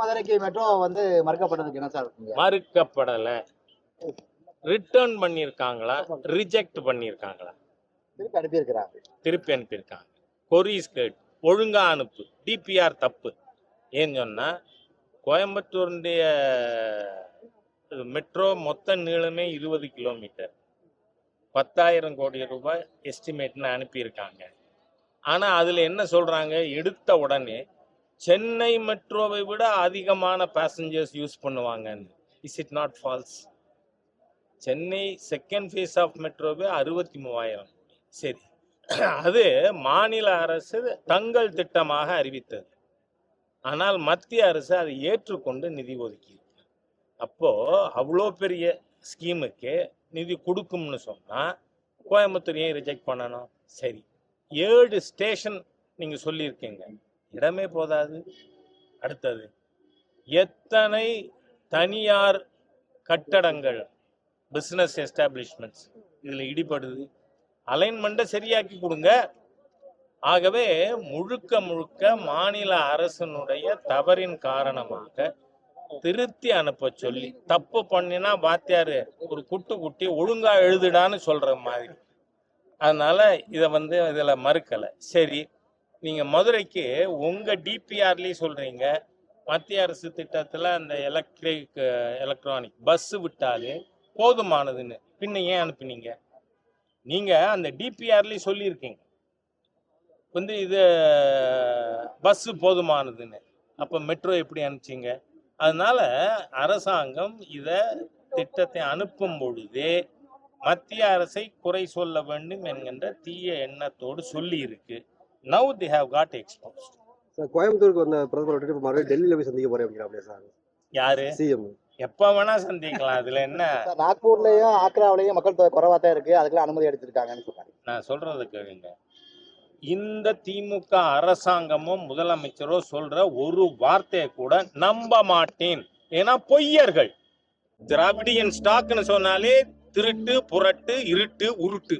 மதுரைக்கு மெட்ரோ வந்து மறுக்கப்பட்டதுக்கு என்ன சார் மறுக்கப்படலை. ரிட்டர்ன் பண்ணியிருக்காங்களா ரிஜெக்ட் பண்ணியிருக்காங்களா திருப்பி அனுப்பியிருக்கிறாங்க. திருப்பி அனுப்பியிருக்காங்க. கொரிஸ்கேட் ஒழுங்கா அனுப்பு. டிபிஆர் தப்பு. ஏன்னு சொன்னா கோயம்புத்தூருடைய மெட்ரோ மொத்த நீளமே இருபது கிலோமீட்டர் பத்தாயிரம் கோடி ரூபாய் எஸ்டிமேட்னு அனுப்பியிருக்காங்க. ஆனா அதுல என்ன சொல்றாங்க? எடுத்த உடனே சென்னை மெட்ரோவை விட அதிகமான பேசஞ்சர்ஸ் யூஸ் பண்ணுவாங்கன்னு. Is it not false Chennai second phase of மெட்ரோவே அறுபத்தி மூவாயிரம். சரி. அது மாநில அரசு தங்கள் திட்டமாக அறிவித்தது. ஆனால் மத்திய அரசு அதை ஏற்றுக்கொண்டு நிதி ஒதுக்கி அப்போ அவ்வளோ பெரிய ஸ்கீமுக்கு நிதி கொடுக்கும்னு சொன்னால் கோயம்புத்தூர் ஏன் ரிஜெக்ட் பண்ணணும்? சரி. ஏழு ஸ்டேஷன் நீங்கள் சொல்லியிருக்கீங்க. இடமே போதாது. அடுத்தது எத்தனை தனியார் கட்டடங்கள் பிஸ்னஸ் எஸ்டாப்ளிஷ்மெண்ட்ஸ் இதில் இடிபடுது. அலைன்மெண்ட்டை சரியாக்கி கொடுங்க. ஆகவே முழுக்க முழுக்க மாநில அரசினுடைய தவறின் காரணமாக திருத்தி அனுப்ப சொல்லி தப்பு பண்ணினா வாத்தியாரு ஒரு குட்டு குட்டி ஒழுங்கா எழுதுடான்னு சொல்ற மாதிரி. அதனால இதை வந்து இதில் மறுக்கலை. சரி நீங்கள் மதுரைக்கு உங்கள் டிபிஆர்லேயும் சொல்கிறீங்க மத்திய அரசு திட்டத்தில் அந்த எலக்ட்ரிக் எலக்ட்ரானிக் பஸ்ஸு விட்டாலே போதுமானதுன்னு. பின்ன ஏன் அனுப்புனீங்க? நீங்கள் அந்த டிபிஆர்லேயும் சொல்லியிருக்கீங்க. வந்து இது பஸ்ஸு போதுமானதுன்னு. அப்போ மெட்ரோ எப்படி அனுப்பிச்சீங்க? அதனால் அரசாங்கம் இதை திட்டத்தை அனுப்பும் பொழுது மத்திய அரசை குறை சொல்ல வேண்டும் என்கின்ற தீய எண்ணத்தோடு சொல்லி இருக்கு now they have got exposed sir கோயம்புத்தூருக்கு வந்த பிரதமர் விட்டுட்டு மறுபடியும் டெல்லியில போய் சந்திக்க போறேன் அப்படிங்கிறாப்லையா சார் யாரு? சிஎம். எப்ப வேணா சந்திக்கலாம். அதுல என்ன? நாக்பூர்லயும் ஆக்ராவிலையும் மக்கள் தொகை குறைவா தான் இருக்கு. அதுக்கெல்லாம் அனுமதி எடுத்திருக்காங்கன்னு சொன்னாங்க நான் சொல்றது கேளுங்க. இந்த திமுக அரசாங்கமும் முதலமைச்சரோ சொல்ற ஒரு வார்த்தையை கூட நம்ப மாட்டேன். ஏன்னா பொய்யர்கள். திராவிடியன் ஸ்டாக்னு சொன்னாலே திருட்டு புரட்டு இருட்டு உருட்டு.